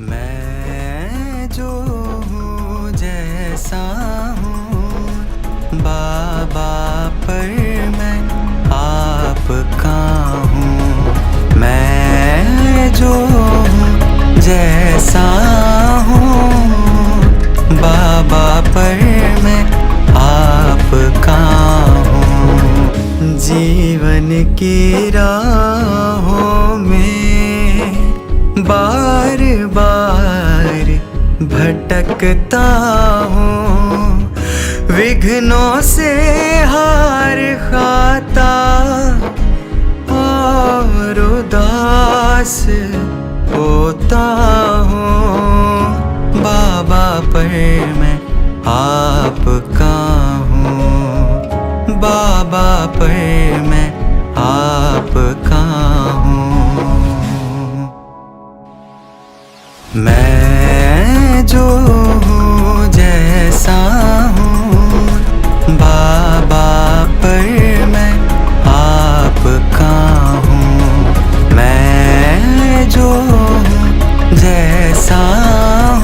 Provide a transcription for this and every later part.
मैं जो हूँ जैसा हूँ, बाबा पर मैं आपका हूँ। मैं जो हूँ जैसा हूँ, बाबा पर मैं आपका हूँ। जीवन की राहों में बार भटकता हूँ। विघ्नों से हार खाता और उदास होता हूँ। बाबा पर मैं आपका हूँ। बाबा पर मैं आपका हूँ। मैं जो हूँ जैसा हूँ, बाबा पर मैं आपका हूँ। मैं जो हूँ जैसा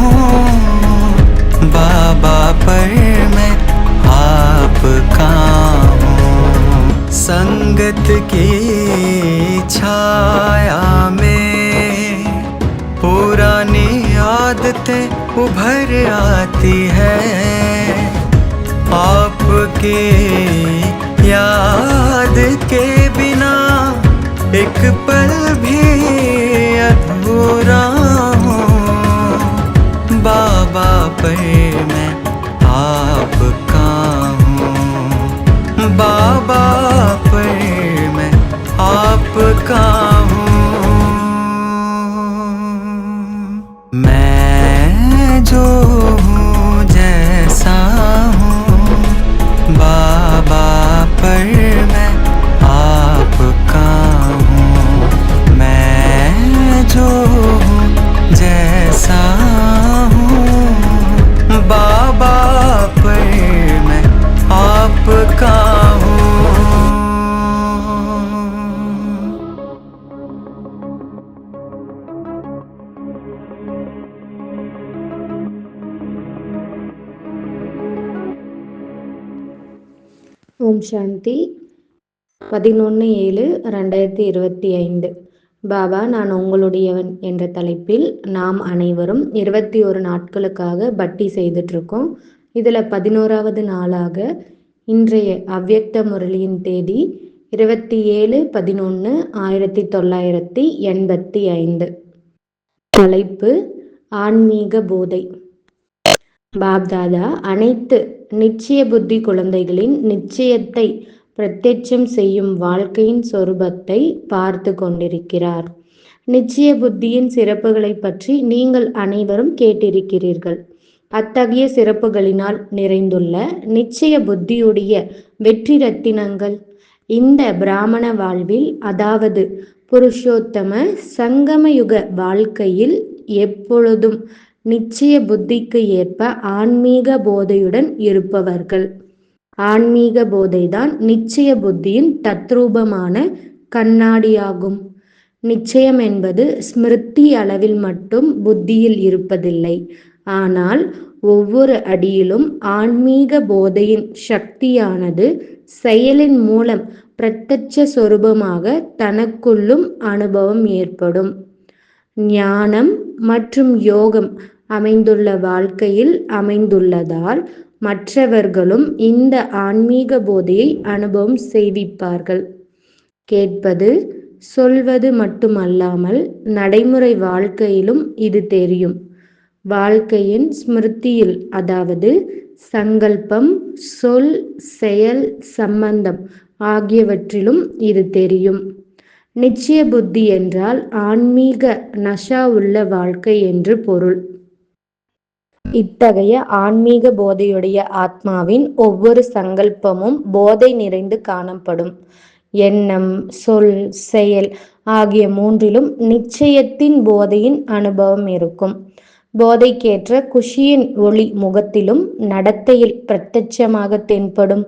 हूँ, बाबा पर मैं आपका हूँ। संगत की छाया में आदतें उभर आती है। आपके याद के बिना एक पल भी अधूरा हूँ। बाबा पर मैं आपका हूँ। बाबा ஓம் சாந்தி. பதினொன்று ஏழு ரெண்டாயிரத்தி இருபத்தி ஐந்து. பாபா நான் உங்களுடையவன் என்ற தலைப்பில் நாம் அனைவரும் இருபத்தி ஒரு நாட்களுக்காக பட்டி செய்துட்ருக்கோம் இதில் பதினோராவது நாளாக இன்றைய அவ்வக்த முரளியின் தேதி இருபத்தி ஏழு பதினொன்று ஆயிரத்தி தொள்ளாயிரத்தி எண்பத்தி ஐந்து. தலைப்பு ஆன்மீக போதை. பாப்தாதா அனைத்து நிச்சய புத்தி குழந்தைகளின் நிச்சயத்தை பிரத்யட்சம் செய்யும் வாழ்க்கையின் சொரூபத்தை பார்த்து கொண்டிருக்கிறார். நிச்சய புத்தியின் சிறப்புகளை பற்றி நீங்கள் அனைவரும் கேட்டிருக்கிறீர்கள். அத்தகைய சிறப்புகளினால் நிறைந்துள்ள நிச்சய புத்தியுடைய வெற்றி ரத்தினங்கள். இந்த பிராமண வாழ்வில் அதாவது புருஷோத்தம சங்கமயுக வாழ்க்கையில் எப்பொழுதும் நிச்சய புத்திக்கு ஏற்ப ஆன்மீக போதையுடன் இருப்பவர்கள். ஆன்மீக போதைதான் நிச்சய புத்தியின் தத்ரூபமான கண்ணாடியாகும். நிச்சயம் என்பது ஸ்மிருதி அளவில் மட்டும் புத்தியில் இருப்பதில்லை. ஆனால் ஒவ்வொரு அடியிலும் ஆன்மீக போதையின் சக்தியானது செயலின் மூலம் பிரத்யட்ச சொரூபமாக தனக்குள்ளும் அனுபவம் ஏற்படும். ஞானம் மற்றும் யோகம் அமைந்துள்ள வாழ்க்கையில் அமைந்துள்ளதால் மற்றவர்களும் இந்த ஆன்மீக போதையை அனுபவம் செய்விப்பார்கள். கேட்பது சொல்வது மட்டுமல்லாமல் நடைமுறை வாழ்க்கையிலும் இது தெரியும். வாழ்க்கையின் ஸ்மிருதியில் அதாவது சங்கல்பம் சொல் செயல் சம்பந்தம் ஆகியவற்றிலும் இது தெரியும். நிச்சய புத்தி என்றால் ஆன்மீக நஷா உள்ள வாழ்க்கை என்று பொருள். இத்தகைய ஆன்மீக போதையுடைய ஆத்மாவின் ஒவ்வொரு சங்கல்பமும் போதை நிறைந்து காணப்படும். எண்ணம் சொல் செயல் ஆகிய மூன்றிலும் நிச்சயத்தின் போதையின் அனுபவம் இருக்கும். போதைக்கேற்ற குஷியின் ஒளி முகத்திலும் நடத்தையில் பிரத்யட்சமாக தென்படும்.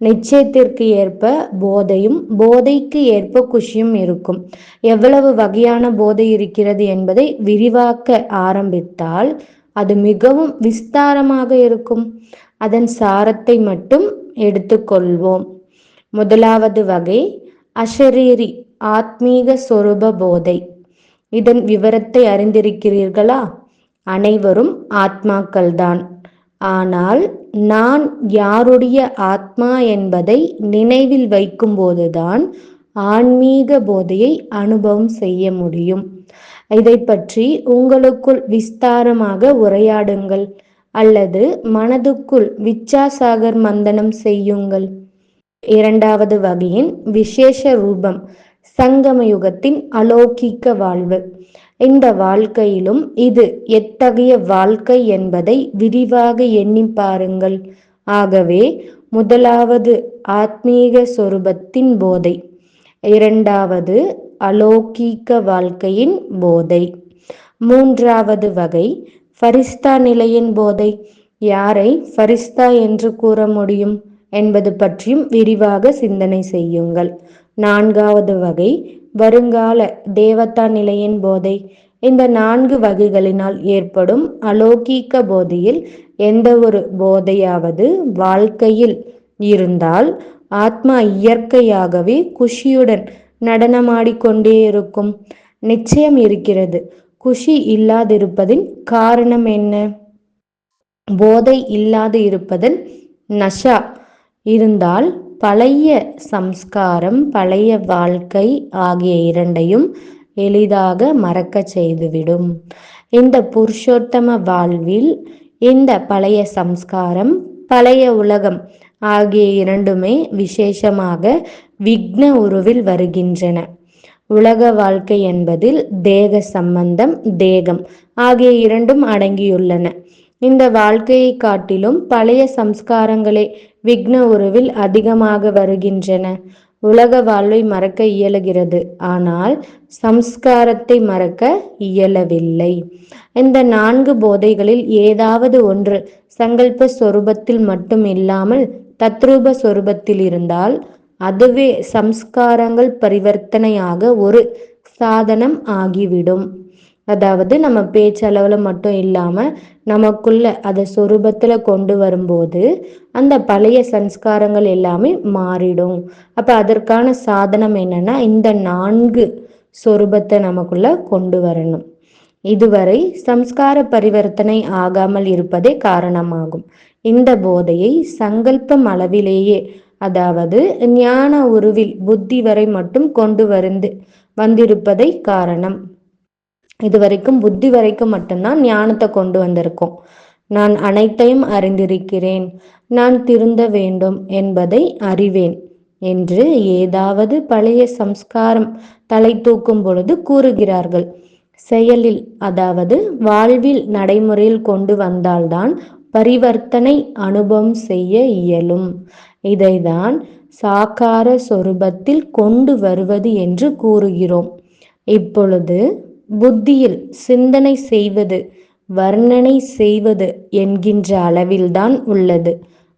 நிச்சயத்திற்கு ஏற்ப போதையும் போதைக்கு ஏற்ப குஷியும் இருக்கும். எவ்வளவு வகையான போதை இருக்கிறது என்பதை விரிவாக்க ஆரம்பித்தால் அது மிகவும் விஸ்தாரமாக இருக்கும். அதன் சாரத்தை மட்டும் எடுத்துக்கொள்வோம். முதலாவது வகை அஷரீரி ஆத்மீக சொரூப போதை. இதன் விவரத்தை அறிந்திருக்கிறீர்களா? அனைவரும் ஆத்மாக்கள்தான். ஆனால் நான் யாருடைய ஆத்மா என்பதை நினைவில் வைக்கும்போதுதான் ஆன்மீக போதையை அனுபவம் செய்ய முடியும். இதை பற்றி உங்களுக்குள் விஸ்தாரமாக உரையாடுங்கள் அல்லது மனதுக்குள் விச்சாசாகர் மந்தனம் செய்யுங்கள். இரண்டாவது வகையின் விசேஷ ரூபம் சங்கம யுகத்தின் அலௌகிக்க வாழ்வு. இந்த வாழ்க்கையிலும் இது எத்தகைய வாழ்க்கை என்பதை விரிவாக எண்ணி பாருங்கள். ஆகவே முதலாவது ஆத்மீக சொரூபத்தின் போதை. இரண்டாவது அலோகீக வாழ்க்கையின் போதை. மூன்றாவது வகை ஃபரிஸ்தா நிலையின் போதை. யாரை ஃபரிஸ்தா என்று கூற முடியும் என்பது பற்றியும் விரிவாக சிந்தனை செய்யுங்கள். நான்காவது வகை வருங்கால தேவதா நிலையின் போதை. இந்த நான்கு வகைகளினால் ஏற்படும் அலௌகீக போதையில் எந்த ஒரு போதையாவது வாழ்க்கையில் இருந்தால் ஆத்மா இயற்கையாகவே குஷியுடன் நடனமாடிக்கொண்டே இருக்கும். நிச்சயம் இருக்கிறது. குஷி இல்லாதிருப்பதின் காரணம் என்ன? போதை இல்லாது இருப்பதன் நஷா இருந்தால் பழைய சம்ஸ்காரம் பழைய வாழ்க்கை ஆகிய இரண்டையும் எளிதாக மறக்க செய்துவிடும். இந்த புருஷோத்தம வாழ்வில் இந்த பழைய சம்ஸ்காரம் பழைய உலகம் ஆகிய இரண்டுமே விசேஷமாக விக்ன உருவில் வருகின்றன. உலக வாழ்க்கை என்பதில் தேக சம்பந்தம் தேகம் ஆகிய இரண்டும் அடங்கியுள்ளன. இந்த வாழ்க்கையை காட்டிலும் பழைய சம்ஸ்காரங்களே விக்ன உருவில் அதிகமாக வருகின்றன. உலக வாழ்வை மறக்க இயலுகிறது. ஆனால் சம்ஸ்காரத்தை மறக்க இயலவில்லை. இந்த நான்கு போதைகளில் ஏதாவது ஒன்று சங்கல்ப சொரூபத்தில் மட்டும் இல்லாமல் தத்ரூப சொரூபத்தில் இருந்தால் அதுவே சம்ஸ்காரங்கள் பரிவர்த்தனையாக ஒரு சாதனம் ஆகிவிடும். அதாவது நம்ம பேச்சளவில் மட்டும் இல்லாமல் நமக்குள்ள அதை சொரூபத்தில் கொண்டு வரும்போது அந்த பழைய சம்ஸ்காரங்கள் எல்லாமே மாறிடும். அப்போ அதற்கான சாதனம் என்னன்னா இந்த நான்கு சொரூபத்தை நமக்குள்ள கொண்டு வரணும். இதுவரை சம்ஸ்கார பரிவர்த்தனை ஆகாமல் இருப்பதே காரணமாகும். இந்த போதையை சங்கல்பம் அளவிலேயே அதாவது ஞான உருவில் புத்தி வரை மட்டும் கொண்டு வருந்து வந்திருப்பதை காரணம். இது வரைக்கும் புத்தி வரைக்கும் மட்டும்தான் ஞானத்தை கொண்டு வந்திருக்கோம். நான் அனைத்தையும் அறிந்திருக்கிறேன் நான் திருந்த வேண்டும் என்பதை அறிவேன் என்று ஏதாவது பழைய சம்ஸ்காரம் தலை தூக்கும் பொழுது கூறுகிறார்கள். செயலில் அதாவது வாழ்வில் நடைமுறையில் கொண்டு வந்தால்தான் பரிவர்த்தனை அனுபவம் செய்ய இயலும். இதைதான் சாக்கார சொரூபத்தில் கொண்டு வருவது என்று கூறுகிறோம். இப்பொழுது புத்தியில் சிந்தனை செய்வது வர்ணனை செய்வது என்கின்ற அளவில்தான் உள்ளது.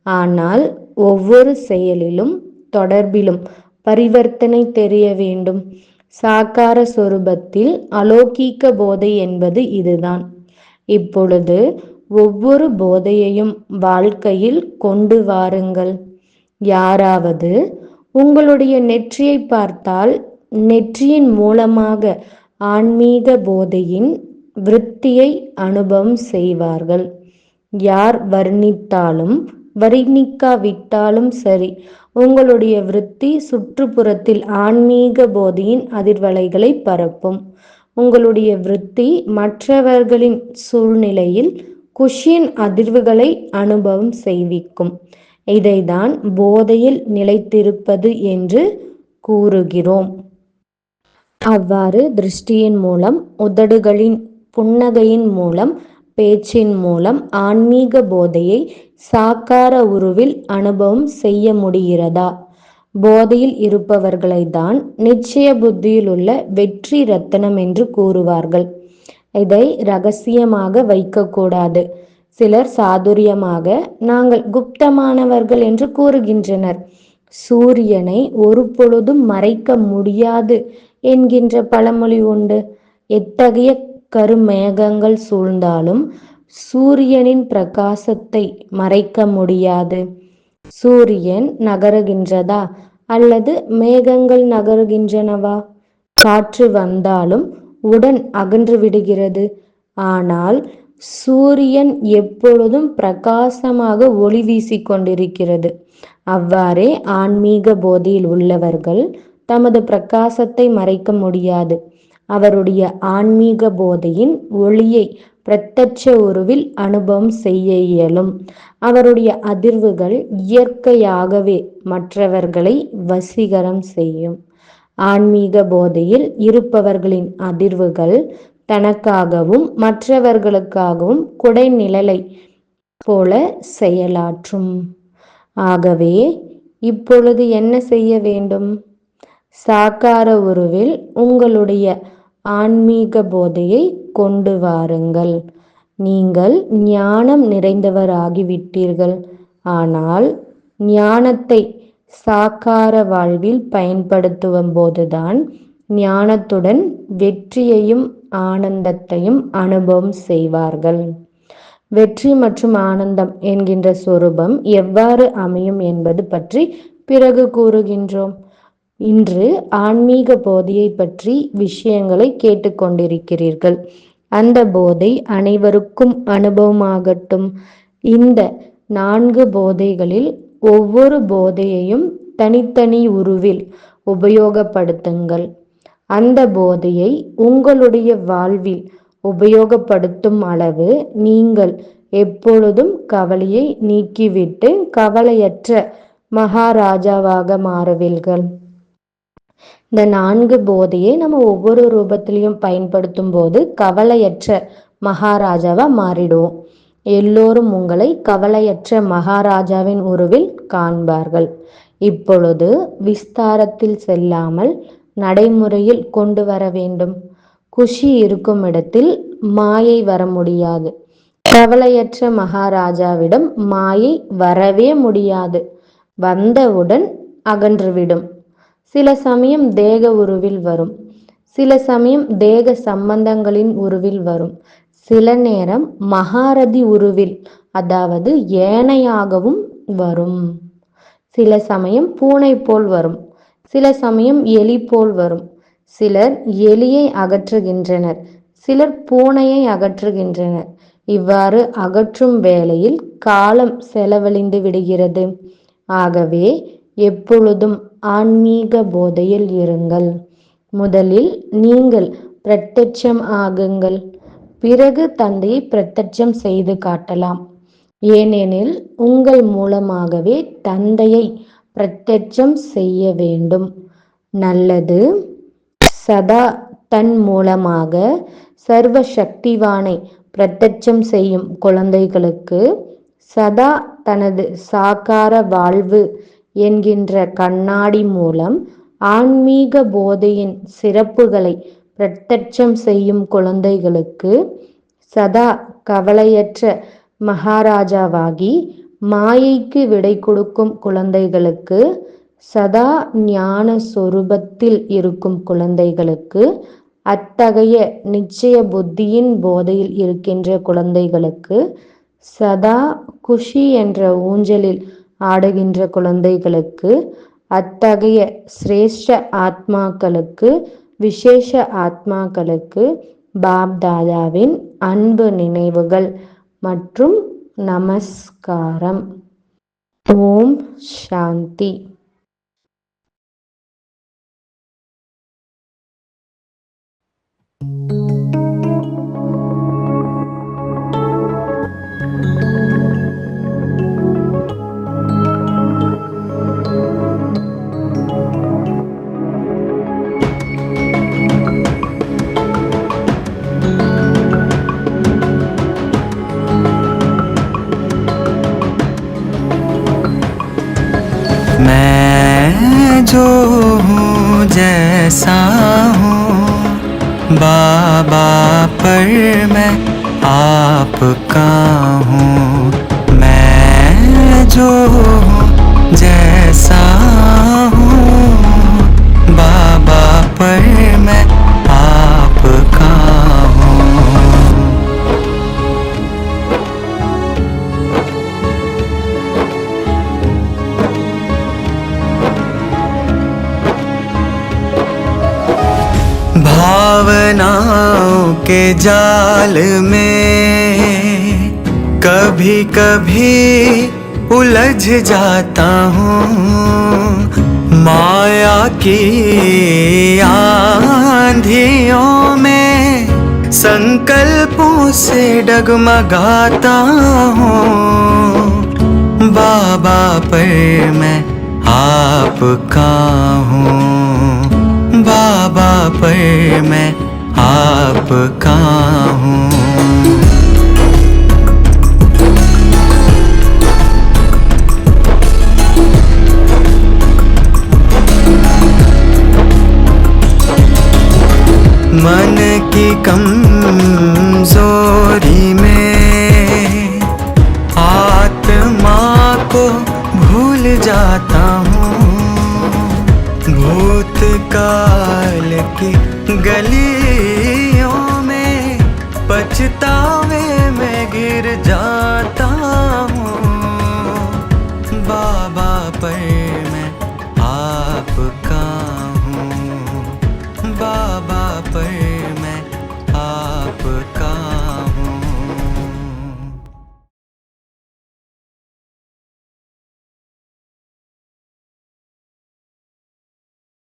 ஆனால் ஒவ்வொரு செயலிலும் தொடர்பிலும் பரிவர்த்தனை தெரிய வேண்டும். சாக்கார சொரூபத்தில் அலௌகீக போதை என்பது இதுதான். இப்பொழுது ஒவ்வொரு போதையையும் வாழ்க்கையில் கொண்டு வாருங்கள். யாராவது உங்களுடைய நெற்றியை பார்த்தால் நெற்றியின் மூலமாக ஆன்மீக போதையின் விருத்தியை அனுபவம் செய்வார்கள். யார் வர்ணித்தாலும் வர்ணிக்காவிட்டாலும் சரி உங்களுடைய விருத்தி சுற்றுப்புறத்தில் ஆன்மீக போதையின் அதிர்வலைகளை பரப்பும். உங்களுடைய விருத்தி மற்றவர்களின் சூழ்நிலையில் குஷியின் அதிர்வுகளை அனுபவம் செய்விக்கும். இதைதான் போதையில் நிலைத்திருப்பது என்று கூறுகிறோம். அவ்வாறு திருஷ்டியின் மூலம் உதடுகளின் புன்னகையின் மூலம் பேச்சின் மூலம் ஆன்மீக போதையை சாக்கார உருவில் அனுபவம் செய்ய முடிகிறதா? போதையில் இருப்பவர்களை தான் நிச்சய புத்தியில் உள்ள வெற்றி ரத்தனம் என்று கூறுவார்கள். இதை ரகசியமாக வைக்கக்கூடாது. சிலர் சாதுரியமாக நாங்கள் குப்தமானவர்கள் என்று கூறுகின்றனர். சூரியனை ஒரு பொழுதும் மறைக்க முடியாது என்கின்ற பழமொழி உண்டு. எத்தகைய கருமேகங்கள் சூழ்ந்தாலும் சூரியனின் பிரகாசத்தை மறைக்க முடியாது. சூரியன் நகருகின்றதா அல்லது மேகங்கள் நகருகின்றனவா? காற்று வந்தாலும் உடன் அகன்று விடுகிறது. ஆனால் சூரியன் எப்பொழுதும் பிரகாசமாக ஒளி வீசிக்கொண்டிருக்கிறது. அவ்வாறே ஆன்மீக போதையில் உள்ளவர்கள் தமது பிரகாசத்தை மறைக்க முடியாது. அவருடைய ஆன்மீக போதையின் ஒளியை பிரத்யட்ச உருவில் அனுபவம் செய்ய இயலும். அவருடைய அதிர்வுகள் இயற்கையாகவே மற்றவர்களை வசீகரம் செய்யும். ஆன்மீக போதையில் இருப்பவர்களின் அதிர்வுகள் தனக்காகவும் மற்றவர்களுக்காகவும் குடைநிழலை போல செயலாற்றும். ஆகவே இப்பொழுது என்ன செய்ய வேண்டும்? சாக்கார உருவில் உங்களுடைய ஆன்மீக போதையை கொண்டு வாருங்கள். நீங்கள் ஞானம் நிறைந்தவராகிவிட்டீர்கள். ஆனால் ஞானத்தை சாக்கார வாழ்வில் பயன்படுத்தும் போதுதான் ஞானத்துடன் வெற்றியையும் ஆனந்தத்தையும் அனுபவம் செய்வார்கள். வெற்றி மற்றும் ஆனந்தம் என்கின்ற சொரூபம் எவ்வாறு அமையும் என்பது பற்றி பிறகு கூறுகின்றோம். இன்று ஆன்மீக போதையை பற்றி விஷயங்களை கேட்டுக்கொண்டிருக்கிறீர்கள் அந்த போதை அனைவருக்கும் அனுபவமாகட்டும். இந்த நான்கு போதைகளில் ஒவ்வொரு போதையையும் தனித்தனி உருவில் உபயோகப்படுத்துங்கள். அந்த போதையை உங்களுடைய வாழ்வில் உபயோகப்படுத்தும் அளவு நீங்கள் எப்பொழுதும் கவலையை நீக்கிவிட்டு கவலையற்ற மகாராஜாவாக மாறுவீர்கள். இந்த நான்கு போதையை நம்ம ஒவ்வொரு ரூபத்திலையும் பயன்படுத்தும் போது கவலையற்ற மகாராஜாவா மாறிடுவோம். எல்லோரும் உங்களை கவலையற்ற மகாராஜாவின் உருவில் காண்பார்கள். இப்பொழுது விஸ்தாரத்தில் செல்லாமல் நடைமுறையில் கொண்டு வர வேண்டும். குஷி இருக்கும் இடத்தில் மாயை வர முடியாது. கவலையற்ற மகாராஜாவிடம் மாயை வரவே முடியாது. வந்தவுடன் அகன்றுவிடும். சில சமயம் தேக உருவில் வரும். சில சமயம் தேக சம்பந்தங்களின் உருவில் வரும். சில நேரம் மகாரதி உருவில் அதாவது ஏனையாகவும் வரும். சில சமயம் பூனை போல் வரும். சில சமயம் எலி போல் வரும். சிலர் எலியை அகற்றுகின்றனர். சிலர் பூனையை அகற்றுகின்றனர். இவ்வாறு அகற்றும் வேளையில் காலம் செலவழிந்து விடுகிறது. ஆகவே எப்பொழுதும் ஆன்மீக போதையில் இருங்கள். முதலில் நீங்கள் பிரத்யட்சம் ஆகுங்கள். பிறகு தந்தையை பிரத்யட்சம் செய்து காட்டலாம். ஏனெனில் உங்கள் மூலமாகவே தந்தையை பிரத்யட்சம் செய்ய வேண்டும். நல்லது. சதா தன் மூலமாக சர்வ சக்திவானை பிரத்யட்சம் செய்யும் குழந்தைகளுக்கு சதா தனது சாக்கார வாழ்வு என்கின்ற கண்ணாடி மூலம் ஆன்மீக போதையின் சிறப்புகளை பிரத்யட்சம் செய்யும் குழந்தைகளுக்கு சதா கவலையற்ற மகாராஜாவாகி மாயைக்கு விடை கொடுக்கும் குழந்தைகளுக்கு சதா ஞான சொரூபத்தில் இருக்கும் குழந்தைகளுக்கு அத்தகைய நிச்சய புத்தியின் போதையில் இருக்கின்ற குழந்தைகளுக்கு சதா குஷி என்ற ஊஞ்சலில் ஆடுகின்ற குழந்தைகளுக்கு அத்தகைய சிரேஷ்ட ஆத்மாக்களுக்கு விசேஷ ஆத்மாக்களுக்கு பாப் தாதாவின் அன்பு நினைவுகள் மற்றும் நமஸ்காரம். ஓம் சாந்தி. मैं जो हूँ जैसा हूँ। बाबा पर मैं आपका हूँ। मैं जो के जाल में कभी कभी उलझ जाता हूँ। माया की आंधियों में संकल्पों से डगमगाता हूँ। बाबा पर मैं आपका हूँ। बाबा पर मैं आपका हूँ? मन की कमज़ोरी में आत्मा को भूल जाता हूँ। भूतकाल की गलियों में पछतावे मैं गिर जाता हूँ। बाबा पर